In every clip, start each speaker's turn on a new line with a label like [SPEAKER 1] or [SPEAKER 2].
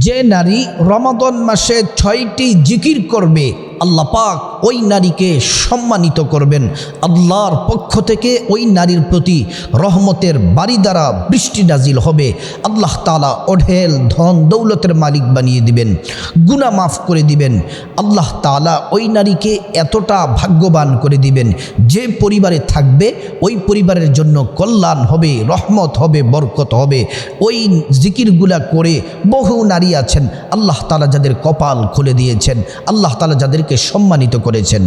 [SPEAKER 1] যে নারী রমাদন মাসে ছয়টি জিকির করবে আল্লাহ পাক ওই নারীকে সম্মানিত করবেন। আল্লাহর পক্ষ থেকে ওই নারীর প্রতি রহমতের বাড়ি দ্বারা বৃষ্টি নাজিল হবে। আল্লাহ তালা অঢেল ধন দৌলতের মালিক বানিয়ে দিবেন গুণা মাফ করে দিবেন। আল্লাহ তালা ওই নারীকে এতটা ভাগ্যবান করে দিবেন, যে পরিবারে থাকবে, ওই পরিবারের জন্য কল্যাণ হবে, রহমত হবে, বরকত হবে। ওই জিকিরগুলা করে বহু নারী আছেন, আল্লাহ তালা যাদের কপাল খুলে দিয়েছেন, আল্লাহ তালা যাদেরকে সম্মানিত করেছেন।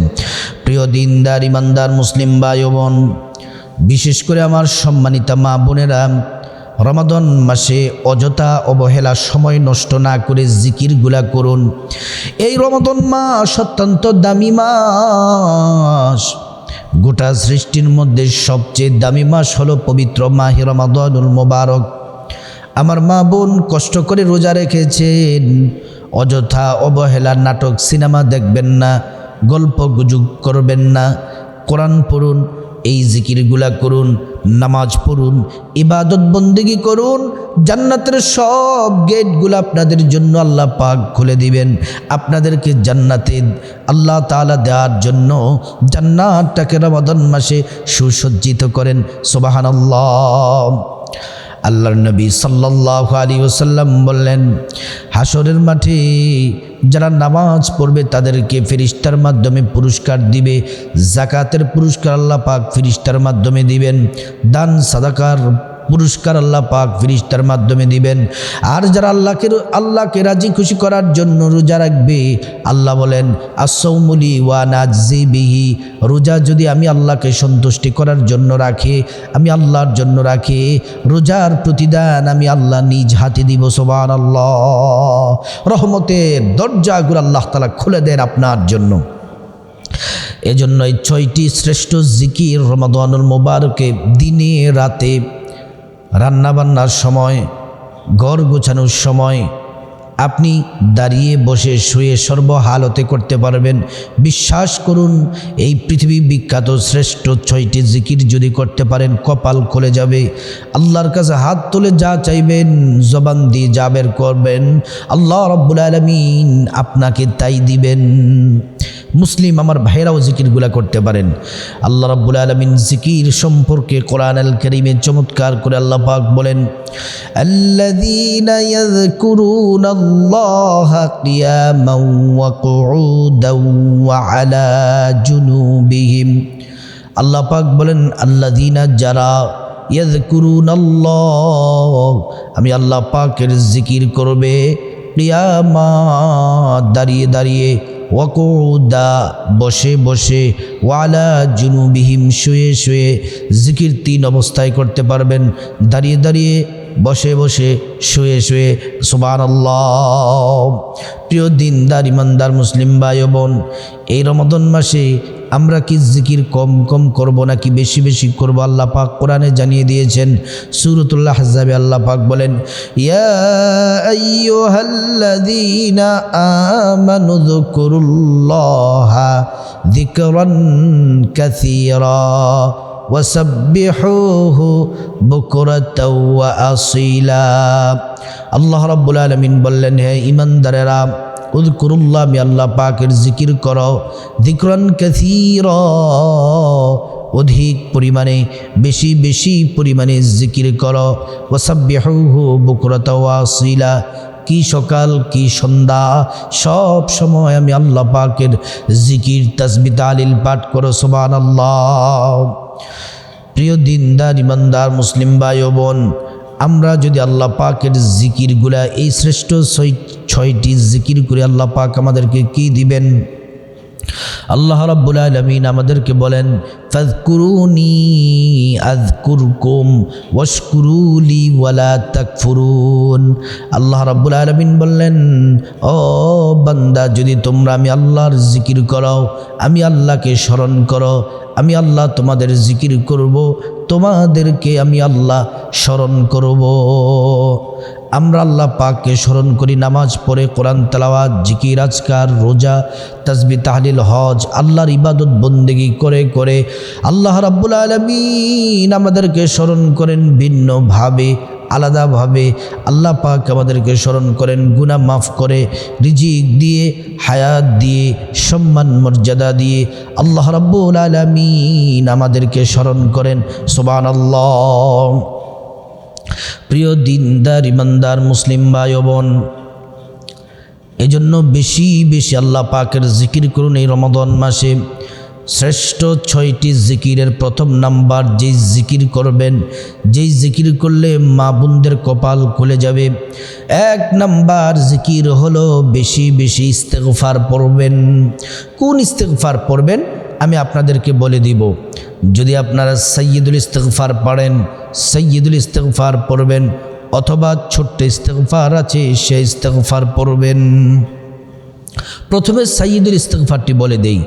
[SPEAKER 1] প্রিয় দিনদার, ইমানদার মুসলিম ভাই বোন বিশেষ করে আমার সম্মানিতা মা বোনেরা, রমাদন মাসে অযথা অবহেলা, সময় নষ্ট না করে জিকিরগুলা করুন। এই রমাদন মাস অত্যন্ত দামি মাস। গোটা সৃষ্টির মধ্যে সবচেয়ে দামি মাস হলো পবিত্র মাহি রমাদনুল মোবারক। আমার মা বোন কষ্ট করে রোজা রেখেছেন, অযথা অবহেলা নাটক সিনেমা দেখবেন না। গল্প গুজব করবেন না। কোরআন পড়ুন, এই জিকিরগুলা করুন, নামাজ পড়ুন, ইবাদত বন্দিগি করুন, জান্নাতের সব গেটগুলো আপনাদের জন্য আল্লাহ পাক খুলে দিবেন। আপনাদেরকে জান্নাতে আল্লাহ তাআলা দেওয়ার জন্য জান্নাতটাকে রমাদন মাসে সুসজ্জিত করেন। সোবাহান আল্লাহ আল্লাহর নবী সাল্লাহ আলী ওসাল্লাম বললেন হাসরের মাঠে যারা নামাজ পড়বে তাদেরকে ফিরিস্তার মাধ্যমে পুরস্কার দিবে, জাকাতের পুরস্কার আল্লাহ পাক ফিরিস্তার মাধ্যমে দিবেন, দান, সাদাকার পুরস্কার আল্লাহ পাক ফিরিস্তার মাধ্যমে দিবেন। আর যারা আল্লাহকে আল্লাহকে রাজি খুশি করার জন্য রোজা রাখবে, আল্লাহ বলেন আসৌমুলি ওয়া নাজি বিহি। রোজা যদি আমি আল্লাহকে সন্তুষ্টি করার জন্য রাখি, আমি আল্লাহর জন্য রাখি, রোজার প্রতিদান আমি আল্লাহ নিজ হাতে দিব সোবান আল্লাহ রহমতের দরজাগুলো আল্লাহ তালা খুলে দেন আপনার জন্য। এজন্য এই ছয়টি শ্রেষ্ঠ জিকির রমাদানুল মোবারকে দিনে রাতে রান্নাবান্নার সময়, ঘর গোছানোর সময় আপনি দাঁড়িয়ে বসে শুয়ে সর্বহালতে করতে পারবেন। বিশ্বাস করুন, এই পৃথিবী বিখ্যাত শ্রেষ্ঠ ছয়টি জিকির যদি করতে পারেন, কপাল খুলে যাবে। আল্লাহর কাছে হাত তুলে যা চাইবেন, জবান দিয়ে যা বের করবেন, আল্লাহ রব্বুল আলমিন আপনাকে তাই দিবেন। মুসলিম আমার ভাইরাও জিকিরগুলা করতে পারেন আল্লাহ রাব্বুল আলমিন জিকির সম্পর্কে কোরআন আল করিমে চমৎকার করে আল্লাহ পাক বলেন الذين يذكرون الله قياما وقعودا وعلى جنوبهم আল্লাহ পাক বলেন আল্লাদিনা যারা ইয়াদকুরুন আল্লাহ আমি আল্লাহ পাকের জিকির করবে কিয়ামাত দাঁড়িয়ে দাঁড়িয়ে ওয়াকুদা, বসে বসে ওয়ালা জুনুবিহিম, শুয়ে শুয়ে জিকির তিন অবস্থায় করতে পারবেন। দাঁড়িয়ে দাঁড়িয়ে বসে বসে শুয়ে শুয়ে সুবান প্রিয় দিনদার, ইমানদার মুসলিম ভাই বোন, এই রমদন মাসে আমরা কি জিকির কম কম করব নাকি বেশি বেশি করব আল্লাহ পাক কোরআনে জানিয়ে দিয়েছেন সুরতুল্লাহ হাজাবে আল্লাহ পাক বলেন ইয়া আইয়ুহাল্লাযীনা আমানু যকুরুল্লাহা যিকরান কাসীরা وسبحوه بكرة وأصيلا আল্লাহ রাব্বুল আলামিন বললেন হে ইমানদারেরা উদকুরুল্লাহ, আমি আল্লাহ পাকের জিকির করো। যিকরান কাসীর, অধিক পরিমাণে, বেশি বেশি পরিমাণে জিকির করো। ওয়াসাব্বিহুহু বুকরাতা ওয়া আসিলা কি সকাল, কি সন্ধ্যা, সব সময় আমি আল্লাহ পাকের জিকির, তসবি, তালিল পাঠ করো সোবান আল্লাহ প্রিয় দিনদার, ইমানদার, মুসলিম ভাই বোন, আমরা যদি আল্লাহ পাকের জিকিরগুলা এই শ্রেষ্ঠ ছয়টি জিকির করে আল্লাহ পাক আমাদেরকে কি দিবেন? আল্লাহ রাব্বুল আলমিন আমাদেরকে বলেন ফাজকুরুনি আজকুরকুম ওয়াশকুরুলি ওয়ালা তাকফুরুন। আল্লাহ রাব্বুল আলমিন বললেন, ও বান্দা, যদি তোমরা আমি আল্লাহর জিকির করো আমি আল্লাহকে স্মরণ করো, আমি আল্লাহ তোমাদের জিকির করব, তোমাদেরকে আমি আল্লাহ স্মরণ করব। আমরা আল্লাহ পাককে স্মরণ করি, নামাজ পড়ে, কোরআন তালাওয়াত, জিকির, আজকার, রোজা তাসবি তাহলিল, হজ, আল্লাহর ইবাদত, বন্দেগি করে করে আল্লাহ রাব্বুল আলমিন আমাদেরকে স্মরণ করেন ভিন্নভাবে, আলাদাভাবে। আল্লাহ পাক আমাদেরকে স্মরণ করেন, গুনাহ মাফ করে, রিজিক দিয়ে, হায়াত দিয়ে, সম্মান, মর্যাদা দিয়ে আল্লাহ রাব্বুল আলামিন আমাদেরকে স্মরণ করেন। সোবান আল্লাহ প্রিয় দিনদার, ইমানদার, মুসলিম ভাই বোন, এজন্য বেশি বেশি আল্লাহ পাকের জিকির করুন এই রমদন মাসে। শ্রেষ্ঠ ছয়টি জিকিরের প্রথম নাম্বার, যেই জিকির করবেন, যেই জিকির করলে মা বোনদের কপাল খুলে যাবে। এক নাম্বার জিকির হলো বেশি বেশি ইস্তেগফার পড়বেন। কোন ইস্তেগফার পড়বেন? আমি আপনাদেরকে বলে দিব যদি আপনারা সৈয়দুল ইস্তেগফার পড়েন সৈয়দুল ইস্তেগফার পড়বেন অথবা ছোট্ট ইস্তেগফার আছে সেই ইস্তেগফার পড়বেন প্রথমে সাইয়দুল ইস্তেগফারটি বলে দেই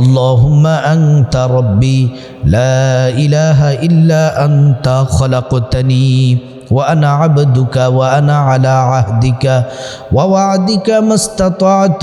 [SPEAKER 1] আল্লাহুম্মা আনতা রব্বি লা ইলাহা ইল্লা আনতা খলাকতানি وأنا عبدك وأنا على عهدك ووعدك ما استطعت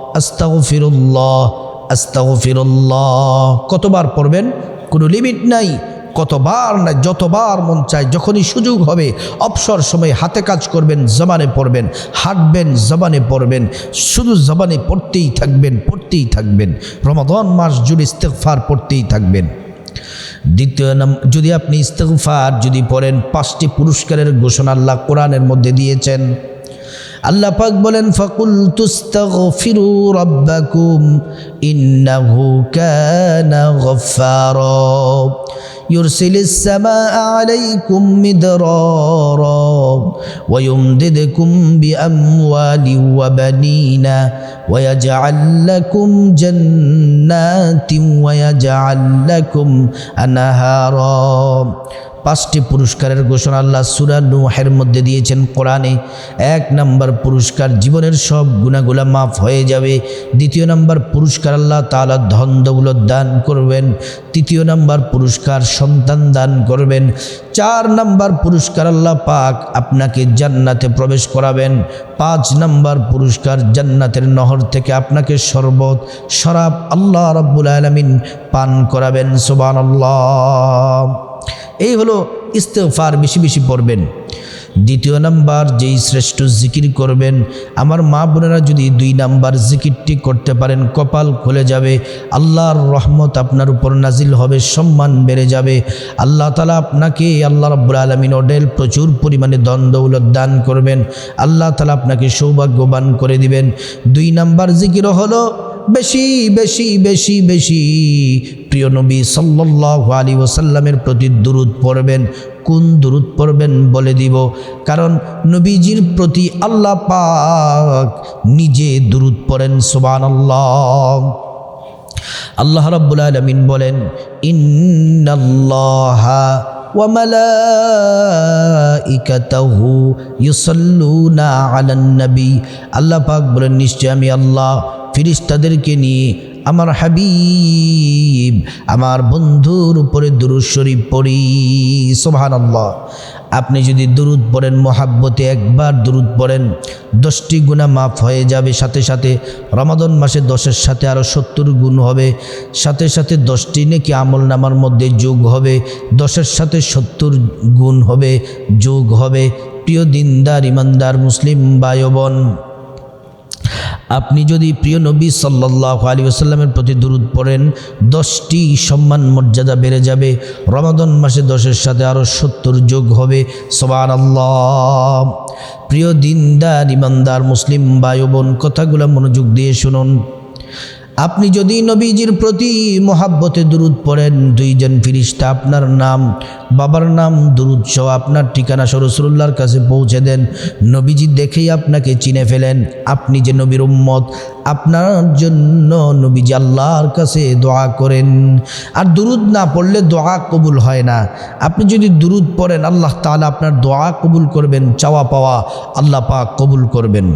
[SPEAKER 1] আস্তাগফিরুল্লাহ আস্তাগফিরুল্লাহ। কতবার পড়বেন? কোনো লিমিট নাই, কতবার না যতবার মন চায়, যখনই সুযোগ হবে, অবসর সময় হাতে কাজ করবেন, জবানে পড়বেন, হাঁটবেন, জবানে পড়বেন, শুধু জবানে পড়তেই থাকবেন পড়তেই থাকবেন। রমাদন মাস জুড়ে ইস্তেগফার পড়তেই থাকবেন। দ্বিতীয় নাম, যদি আপনি ইস্তেগফার যদি পড়েন, পাঁচটি পুরস্কারের ঘোষণা আল্লাহ কোরআনের মধ্যে দিয়েছেন। আল্লাহ পাক বলেন ফাকুল তুস্তাগফিরু রাব্বাকুম ইন্নাহু কানা গফফারা يرسل السماء عليكم مدرارا ويمددكم بأموال وبنين ويجعل لكم جنات ويجعل لكم أنهارا পাঁচটি পুরস্কারের ঘোষণা আল্লাহ সুরা নুহের মধ্যে দিয়েছেন কোরআনে। এক নম্বর পুরস্কার, জীবনের সব গুণাগুলা মাফ হয়ে যাবে। দ্বিতীয় নম্বর পুরস্কার আল্লাহ তালা ধন দৌলত দান করবেন। তৃতীয় নম্বর পুরস্কার সন্তান দান করবেন। চার নম্বর পুরস্কার আল্লাহ পাক আপনাকে জান্নাতে প্রবেশ করাবেন। পাঁচ নম্বর পুরস্কার জান্নাতের নহর থেকে আপনাকে শরবত, শরাব আল্লাহ রব্বুল আলমিন পান করাবেন। সোবান আল্লাহ এই হলো ইস্তেফার বেশি বেশি পড়বেন। দ্বিতীয় নাম্বার, যেই শ্রেষ্ঠ জিকির করবেন। আমার মা বোনেরা যদি দুই নাম্বার জিকিরটি করতে পারেন, কপাল খুলে যাবে। আল্লাহর রহমত আপনার উপর নাজিল হবে, সম্মান বেড়ে যাবে। আল্লাহ তালা আপনাকে, আল্লাহ রব্বুল আলমিন ওডেল প্রচুর পরিমাণে দ্বন্দ্বৌলত দান করবেন। আল্লাহ তালা আপনাকে সৌভাগ্যবান করে দিবেন। দুই নাম্বার জিকিরও হলো বেশি বেশি বেশি বেশি। প্রিয় নবী সাল্লাহ আলী ওসাল্লামের প্রতি দুরুদ পড়বেন। কোন দুরুদ পড়বেন বলে দিব। কারণ নবীজির প্রতি আল্লাহ পাক নিজে দুরুদ পড়েন সুবান আল্লাহ আল্লাহ রব্বুল আলমিন বলেন, ইন্নাল্লাহ আল্লাপাক বলেন, নিশ্চয় আমি আল্লাহ ফিরিস্তাদেরকে নিয়ে আমার হাবিব, আমার বন্ধুর উপরে দুরুদ শরীফ পড়ি সোহান আল্লাহ আপনি যদি দুরুদ পড়েন, মহাব্বতে একবার দুরুদ পড়েন, দশটি গুণা মাফ হয়ে যাবে। সাথে সাথে রমাদন মাসে দশের সাথে আরও সত্তর গুণ হবে। সাথে সাথে দশটি নাকি আমল নামার মধ্যে যোগ হবে। দশের সাথে সত্তর গুণ হবে, যোগ হবে। প্রিয় দিনদার, ইমানদার, মুসলিম বায়বন আপনি যদি প্রিয় নবী সাল্লাহ আলী আসাল্লামের প্রতি দূরত পড়েন, দশটি সম্মান মর্যাদা বেড়ে যাবে। রমাদন মাসে দশের সাথে আরও সত্তর যোগ হবে। সবার আল্লাহ প্রিয় দিনদার, ইমানদার, মুসলিম বায়ু বোন, কথাগুলো মনোযোগ দিয়ে শুনুন। আপনি যদি নবীজির প্রতি মোহাব্বতে দুরুদ পড়েন, দুইজন ফিরিস্তা, আপনার নাম, বাবার নাম দুরুদ সহ আপনার ঠিকানা সরসরুল্লাহর কাছে পৌঁছে দেন। নবীজি দেখেই আপনাকে চিনে ফেলেন। আপনি যে নবীর উম্মত, আপনার জন্য নবীজি আল্লাহর কাছে দোয়া করেন। আর দুরুদ না পড়লে দোয়া কবুল হয় না। আপনি যদি দুরুদ পড়েন, আল্লাহ তাহলে আপনার দোয়া কবুল করবেন, চাওয়া পাওয়া আল্লাহ পাক কবুল করবেন।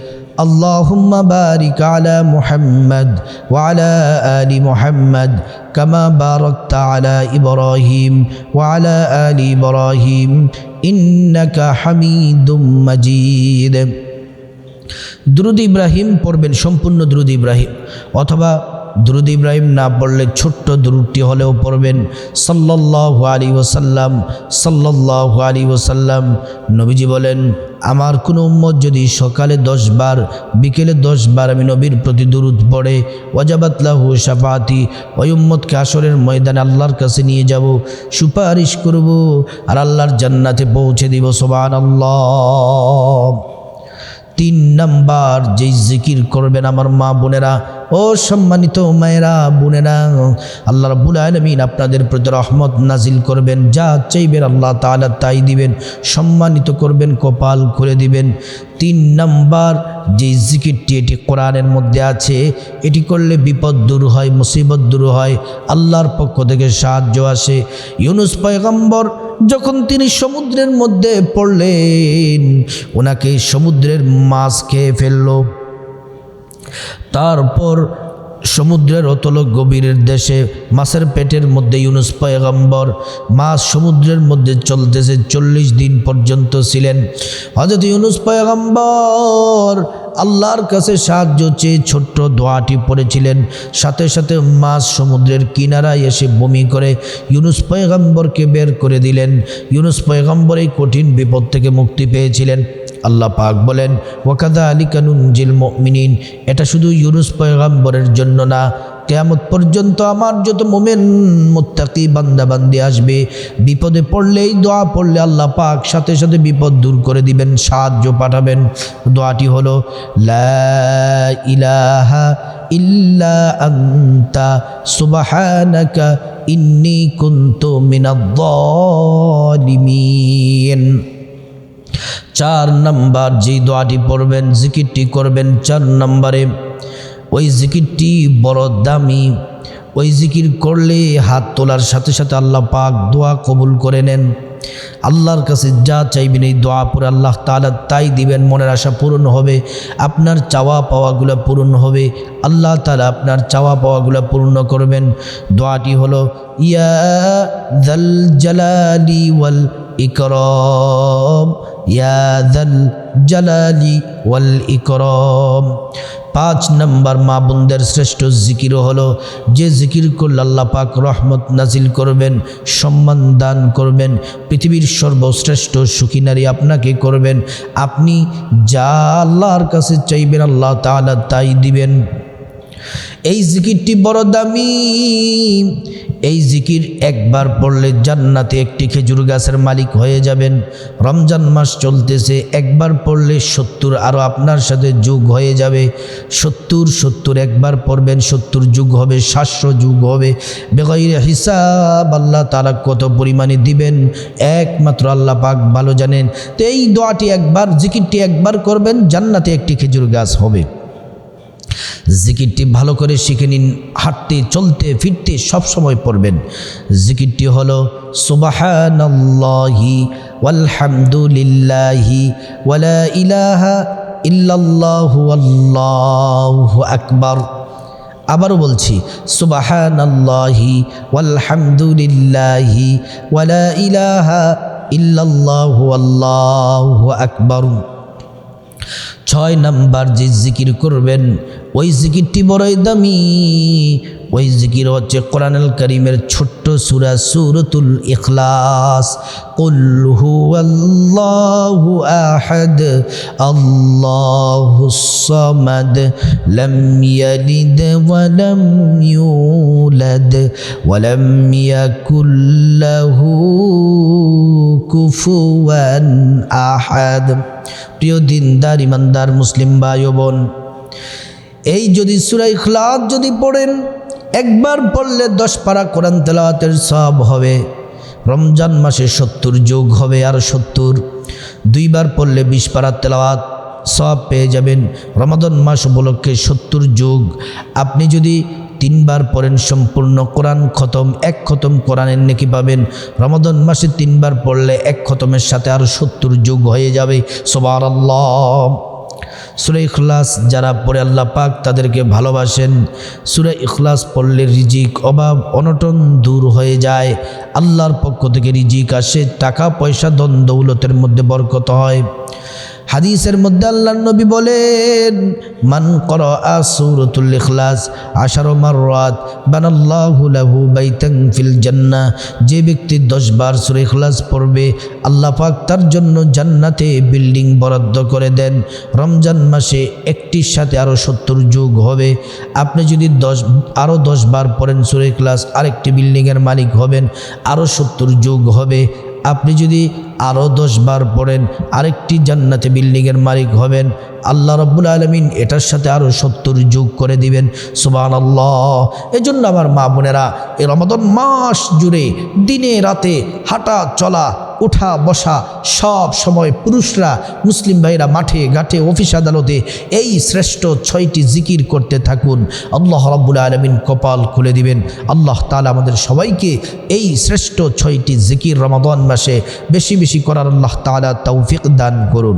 [SPEAKER 1] اللهم بارك على محمد وعلى آل محمد كما باركت على إبراهيم وعلى آل إبراهيم إنك حميد مجيد দ্রুদ ইব্রাহিম পড়বেন সম্পূর্ণ দ্রুদ ইব্রাহিম অথবা দ্রুদ ইব্রাহিম না পড়লে ছোট্ট দ্রুদটি হলেও পড়বেন। সাল্লাহ আলী ওসাল্লাম সাল্লাহ আলী ওসাল্লাম নবীজি বলেন, আমার কোনো উম্মত যদি সকালে দশ বার, বিকেলে দশ বার আমি নবীর প্রতি দুরুদ পড়ে ওয়াজাবাতলাহু সাফাতি ওই উম্মতকে আসরের ময়দানে আল্লাহর কাছে নিয়ে যাব, সুপারিশ করব আর আল্লাহর জান্নাতে পৌঁছে দিব। সোবান আল্লাহ তিন নাম্বার, যেই জিকির করবেন আমার মা বোনেরা ও সম্মানিত মায়েরা, বোনেরা, আল্লাহ রাব্বুল আলমিন আপনাদের প্রতি রহমত নাজিল করবেন। যা চাইবেন আল্লাহ তাআলা তাই দিবেন, সম্মানিত করবেন, কপাল খুলে দিবেন। তিন নাম্বার যে জিকিরটি, এটি কোরআনের মধ্যে আছে, এটি করলে বিপদ দূর হয়, মুসিবত দূর হয়, আল্লাহর পক্ষ থেকে সাহায্য আসে। ইউনুস পয়গম্বর যখন তিনি সমুদ্রের মধ্যে পড়লেন, ওনাকে সমুদ্রের মাছ খেয়ে ফেলল। তারপর সমুদ্রের অতল গভীরের দেশে মাছের পেটের মধ্যে ইউনুস পয়গম্বর, মাছ সমুদ্রের মধ্যে চলতেছে চল্লিশ দিন পর্যন্ত ছিলেন। হজরত ইউনুস পয়গম্বর আল্লাহর কাছে সাহায্য চেয়ে ছোট্ট দোয়াটি পড়েছিলেন। সাথে সাথে মাছ সমুদ্রের কিনারায় এসে বমি করে ইউনুস পয়গম্বরকে বের করে দিলেন। ইউনুস পয়গম্বর এই কঠিন বিপদ থেকে মুক্তি পেয়েছিলেন। আল্লাহ পাক বলেন ওয়াকাদা আলী কানুনজিল মিনিন এটা শুধু ইউনুস পয়গাম্বরের জন্য না, কেয়ামত পর্যন্ত আমার যত মোমেন, মোত্তাকি বান্দাবান্দি আসবে, বিপদে পড়লেই দোয়া পড়লে আল্লাহ পাক সাথে সাথে বিপদ দূর করে দিবেন, সাহায্য পাঠাবেন। দোয়াটি হলো ইলাহা ইল্লা আন্তা, সুবহানাকা ইন্নি কুনতু মিনাদ-যালিমিন চার নাম্বার, যেই দোয়াটি পড়বেন, জিকিরটি করবেন চার নম্বরে। ওই জিকিরটি বড় দামি। ওই জিকির করলে হাত তোলার সাথে সাথে আল্লাহ পাক দোয়া কবুল করে নেন। আল্লাহর কাছে যা চাইবেন এই দোয়া পরে আল্লাহ তালা তাই দিবেন, মনের আশা পূরণ হবে, আপনার চাওয়া পাওয়াগুলো পূরণ হবে। আল্লাহ তালা আপনার চাওয়া পাওয়াগুলো পূর্ণ করবেন। দোয়াটি হলো, ইয়া জাল জালালি ওয়াল ইকরম, ইয়া জালালি ওয়াল ইকরম। পাঁচ নম্বর মা বোনদের শ্রেষ্ঠ জিকিরও হলো, যে জিকির করলে আল্লাহ পাক রহমত নাজিল করবেন, সম্মান দান করবেন, পৃথিবীর সর্বশ্রেষ্ঠ সুখী নারী আপনাকে করবেন। আপনি যা আল্লাহর কাছে চাইবেন, আল্লাহ তাআলা তাই দিবেন। এই জিকিরটি বড় দামি। এই জিকির একবার পড়লে জান্নাতে একটি খেজুর গাছের মালিক হয়ে যাবেন। রমজান মাস চলতেছে, একবার পড়লে সত্তর আরও আপনার সাথে যুগ হয়ে যাবে। সত্তর সত্তর একবার পড়বেন, সত্তর যুগ হবে, সাতশো যুগ হবে। বেগৈর হিসাব আল্লাহ তারা কত পরিমাণে দিবেন? একমাত্র আল্লাহ পাক ভালো জানেন। তো এই দোয়াটি একবার, জিকিরটি একবার করবেন, জান্নাতে একটি খেজুর গাছ হবে। জিকিরটি ভালো করে শিখে নিন, হাঁটতে, চলতে, ফিরতে, সব সময় পড়বেন। জিকিরটি হলো, সুবাহানাল্লাহি ইলাহা আকবার। আবারও বলছি, সুবাহানাল্লাহি ওয়ালহামদুলিল্লাহি ওয়ালা ইলাহা ইল্লাল্লাহু আল্লাহু আকবার। ছয় নাম্বার যে জিকির করবেন ওই জিকিরটি বড়ই দামি। ওই জিকির হচ্ছে কোরআনুল করিমের ছোট্ট সুরা সুরতুল ইখলাস। কুল হুয়াল্লাহু আহাদ আল্লাহুস সামাদ, লাম ইয়ালিদ ওয়া লাম ইউলাদ, ওয়া লাম ইয়াকুল লাহু কুফুয়ান আহাদ। প্রিয় দিনদার, ইমানদার, মুসলিম ভাই বোন, এই যদি সুরাই খ্লাদ যদি পড়েন একবার পড়লে দশ পারা কোরআন তেলাওয়াতের সব হবে। রমজান মাসে সত্তর যোগ হবে আর সত্তর। দুইবার পড়লে বিশ পারা তেলাওয়াত সব পেয়ে যাবেন। রমাদন মাস উপলক্ষে সত্তর যোগ। আপনি যদি তিনবার পড়েন সম্পূর্ণ কোরআন খতম, এক খতম কোরআনের নেকি পাবেন। রমাদন মাসে তিনবার পড়লে এক খতমের সাথে আরও সত্তর যোগ হয়ে যাবে। সবার আল্লাহ সুরে ইখলাস যারা পড়ে আল্লাহ পাক তাদেরকে ভালোবাসেন। সুরে ইখলাস পড়লে রিজিক অভাব অনটন দূর হয়ে যায়। আল্লাহর পক্ষ থেকে রিজিক আসে, টাকা, পয়সা দন দৌলতের মধ্যে বরকত হয়। হাদিসের মধ্যে আল্লাহ নবী বলেন, মান কর আসুরতুল ইখলাস আশারো মাররাত বানাল্লাহু লাহু বাইতান ফিল জান্নাহ। যে ব্যক্তি দশ বার সূরা ইখলাস পড়বে, আল্লাহ পাক তার জন্য জান্নাতে বিল্ডিং বরাদ্দ করে দেন। রমজান মাসে একটির সাথে আরও সত্তর যুগ হবে। আপনি যদি দশ আরও দশ বার পড়েন সূরা ইখলাস, আরেকটি বিল্ডিংয়ের মালিক হবেন আরও সত্তর যুগ হবে। আপনি যদি আরও দশ বার পড়েন, আরেকটি জান্নাতে বিল্ডিংয়ের মালিক হবেন। আল্লাহ রব্বুল আলমিন এটার সাথে আরও সত্তর যোগ করে দিবেন। সুবান আল্লাহ এজন্য আমার মা বোনেরা, এই রমাদন মাস জুড়ে দিনে রাতে হাঁটা চলা ওঠা বসা, সব সময় পুরুষরা, মুসলিম ভাইরা মাঠে, ঘাটে, অফিস আদালতে এই শ্রেষ্ঠ ছয়টি জিকির করতে থাকুন। আল্লাহ রব্বুল আলমিন কপাল খুলে দিবেন। আল্লাহ তালা আমাদের সবাইকে এই শ্রেষ্ঠ ছয়টি জিকির রমাদন মাসে বেশি বেশি করার আল্লাহ তালা তৌফিক দান করুন।